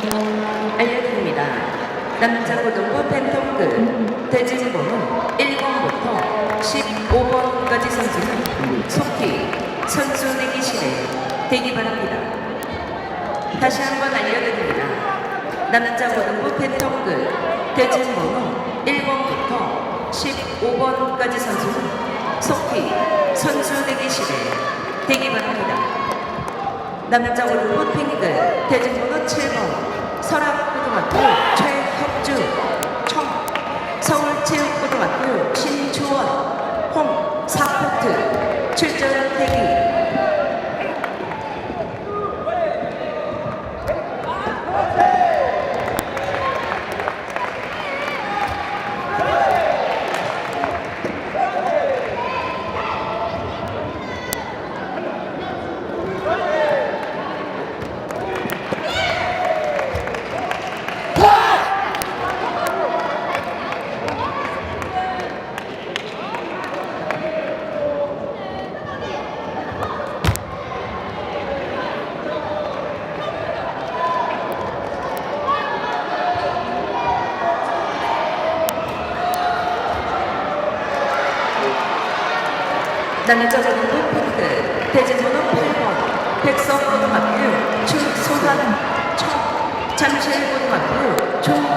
알려드립니다. 남자고등부 펜턴급 대진번호 1번부터 15번까지 선수는 속히 선수 대기실에 대기 바랍니다. 다시 한번 알려드립니다. 남자고등부 펜턴급 대진번호 1번부터 15번까지 선수는 속히 선수 대기실에 대기 바랍니다. 남자고등부 핑크 to 남자고등부 핑크 대진번호 8번 백석고등학교 최소한 청 잠실고등학교 조